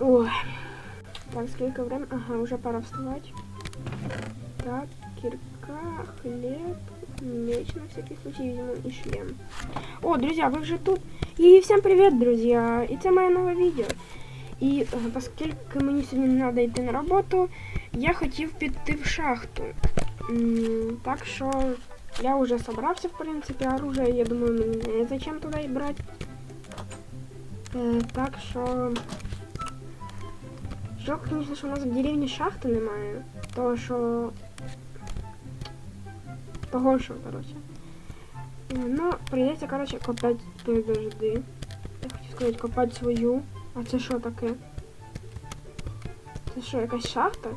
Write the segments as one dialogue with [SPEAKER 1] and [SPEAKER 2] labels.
[SPEAKER 1] Ой. Так, сколько время? Ага, уже пора вставать. Так, кирка, хлеб, меч на всякий случай, видимо, и шлем. О, друзья, вы вже тут. І всім привіт, друзья! І це моє нове відео. І е, оскільки мені сьогодні не треба йти на роботу, я хотів піти в шахту. М, Так що я вже собрався, в принципі, оружие, я думаю, мені не зачем туди брати. Е, Так що. Жалко, звісно, що у нас в деревні шахти немає. Того, що. Того, що, коротше. Е, Ну, прийдеться, коротше, копати подожди. Я хотів сказати, копати свою. А це що таке? Це що, якась шахта?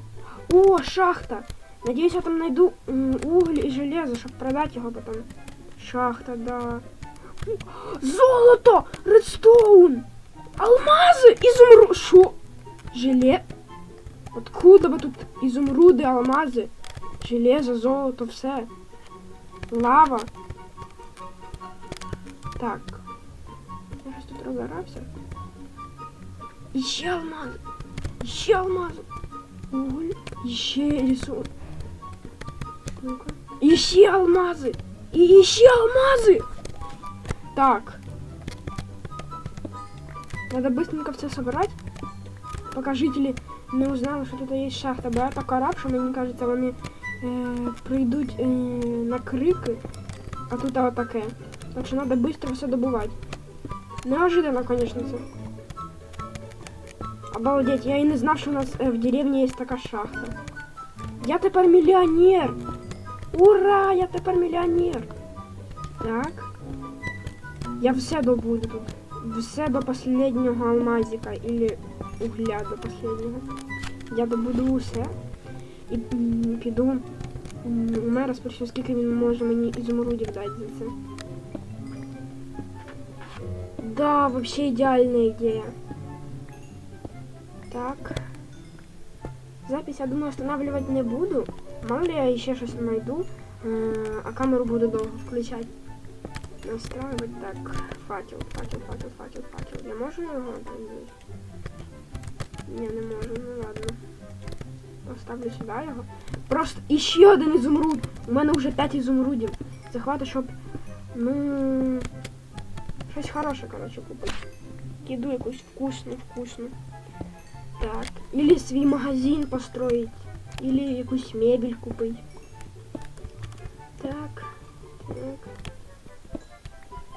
[SPEAKER 1] О, шахта! Надіюсь, я там знайду м, уголь і железо, щоб продати його потім. Шахта, да. Золото! Редстоун! Алмази! Ізумру... Що? Желе... Откуда бы тут изумруды, алмазы, железо, золото, все. Лава. Так. Я щось тут розорався. Іще алмази. Іще алмази. Уголь. Іще рисунок. Ну-ка. Іще алмази. І іще алмази. Так. Надо быстренько все собрать, пока жители не узнали, що тут є шахта. Бо я так раб, що мені кажеться, вони е, прийдуть е, на крики, а тут отаке. Так що треба швидко все добувати. Неожиданно, конечно, це. Обалдеть, я і не знав, що у нас е, в деревні є така шахта. Я тепер мільйонер! Ура! Я тепер мільйонер! Так. Я все добуду тут. Все до последнього алмазика или угля до последнього. Я добуду усе і піду у мера спрошу, скільки він може мені ізумрудів дати за це. Да, вообще ідеальна ідея. Так. Запись, я думаю, останавливать не буду. Мало ли я ще щось знайду, а камеру буду довго включати. Настраивать так. Факел, факел, факел, факел, факел. Я можу його там взяти? Ні, не можу, ну ладно. Поставлю сюди його. Просто іще один ізумруд. У мене вже 5 ізумрудів. Захвату, щоб. Ну. Щось хороше, коротше, купити. Їду якусь вкусну, вкусну. Так. Или свій магазин построить. Или якусь мебель купить. Так. Так.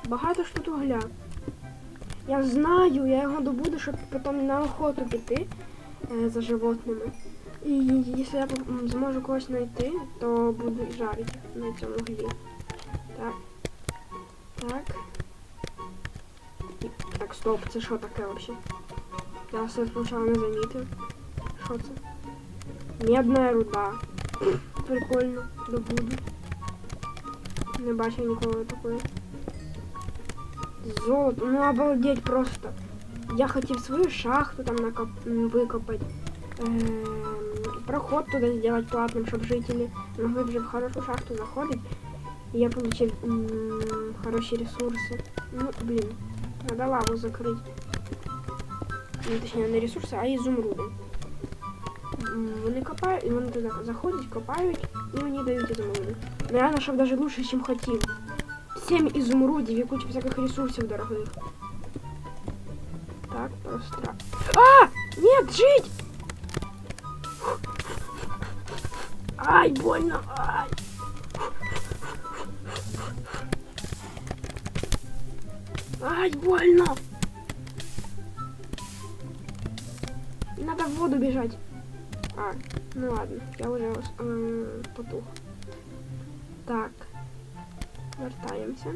[SPEAKER 1] Багато ж тут угля. Я знаю, я його добуду, щоб потім на охоту піти е, за животними. І якщо я зможу когось знайти, то буду жарити на цьому углі. Так. Так. Так, стоп, це що таке взагалі? Я все спочатку не замітив. Що це? Медна руда. Прикольно, добуду. Не бачив ніколи такої. Золото, ну обалдеть просто. Я хотів свою шахту там накоп... м, викопати. Ем, проход туди зробити платним, щоб жителі могли вже в хорошу шахту заходити. І я отримав м, хороші ресурси. Ну, блін, треба лаву закрити. Ну, точніше, не ресурси, а ізумруди. М, Вони копають, і вони туди заходять, копають, і мені дають ізумруди. Ну, я знайшов навіть лучше, ніж хотів. 7 изумрудів і куча всяких ресурсів дорогих. Так, просто. А! Нет, жить! Ай, больно! Ай! Ай, больно! Надо в воду бежать. А, ну ладно, я уже м, потух. Так. Вертаємося.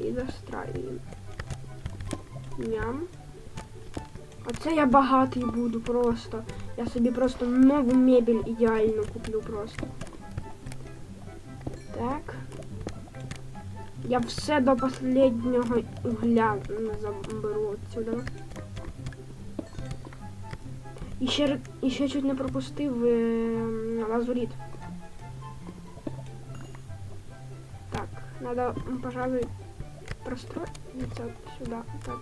[SPEAKER 1] І застраюємо. Ням. Оце я багатий буду просто. Я собі просто нову мебель ідеальну куплю просто. Так. Я все до последнього угля заберу отсюда. І ще, ще чуть не пропустив е, надо, м, пожалуй, простроиться вот сюда. Так.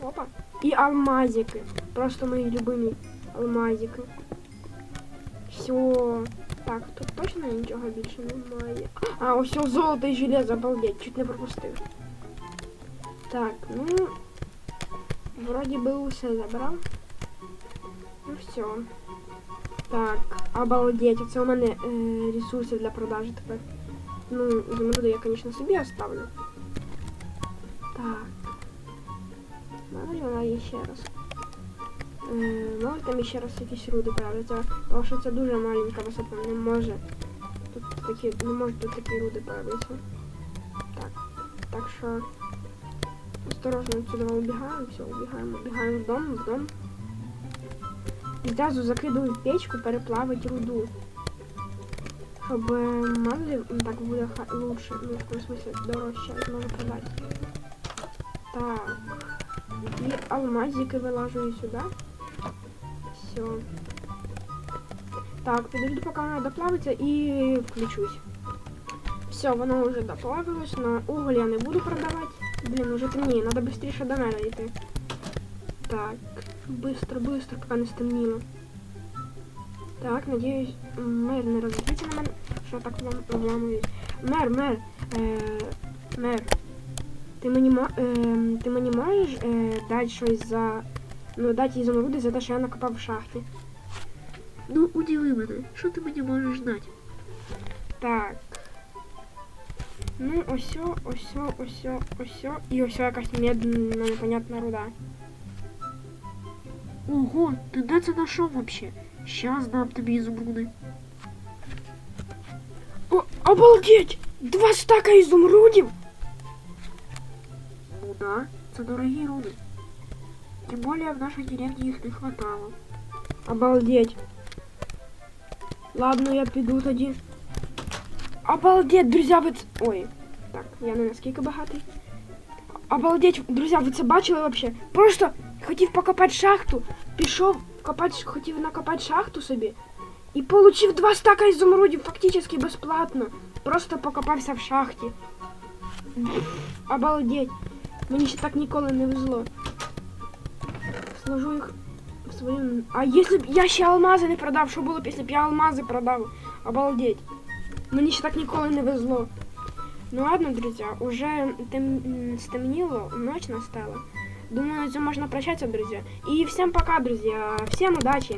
[SPEAKER 1] Опа. І алмазики. Просто мої любимі алмазики. Все. Так, тут точно нічого більше немає. А, ось о, золото і железо, обалдеть, чуть не пропустив. Так, ну. Вроді би усе забрав. Ну все. Так, обалдеть. Оце у мене е, ресурси для продажі тепер. Ну, изумруди я, конечно, собі оставлю. Так. Мало ли вона є ще раз. Е, мало ли там ще раз якісь руди появляться. Тому що це дуже маленька висота, не може. Тут такі, не можуть тут такі руди появитися. Так. Так що осторожно отсюда убігаємо, все, убігаємо, убігаємо в дом, в дом. І зразу закидую в печку, переплавить руду. Щоб е, мало ли м, так буде ха- лучше, ну в такому смысле дорожче зможу продати. Так. І алмазики вилажу і сюди. Все. Так, підожду, поки вона доплавиться і включусь. Все, воно вже доплавилось, на уголь я не буду продавати. Блін, уже темніє, треба швидше до мене йти. Так, быстро, быстро, поки не стемніло. Так, надіюсь, мер не розбиться на мене, що так влам- вламуюсь. Мер, мер, е, мер, ти мені, мо- е, ти мені можеш е, дати щось за... Ну, дати ізумруди за те, що я накопав в шахті.
[SPEAKER 2] Ну, удиви мене, що ти мені можеш дати?
[SPEAKER 1] Так. Ну, осьо, осьо, осьо, осьо. І осьо якась медна, непонятна руда.
[SPEAKER 2] Ого, ти де це знайшов вообще? Щас дам тобі ізумруди.
[SPEAKER 1] О, обалдеть! Два стака ізумрудів!
[SPEAKER 2] Ну да, це дорогі руди. Тим більше в нашій деревні їх не хватало.
[SPEAKER 1] Обалдеть. Ладно, я піду тоді. Обалдеть, друзі, ви це... Ой. Так, я не наскільки багатий. Обалдеть, друзі, ви це бачили вообще? Просто хотів покопати шахту, пішов копати, хотів накопати шахту собі. І получив два стака ізумрудів фактично безплатно. Просто покопався в шахті. Обалдеть. Мені ще так ніколи не везло. Сложу їх в свою... А якщо б я ще алмази не продав, що було б, якщо б я алмази продав? Обалдеть. Мені ще так ніколи не везло. Ну ладно, друзі, уже тем... м, стемніло, ночь настала. Думаю, на цьому можна прощатися, друзі. І всім пока, друзі. Всім удачі.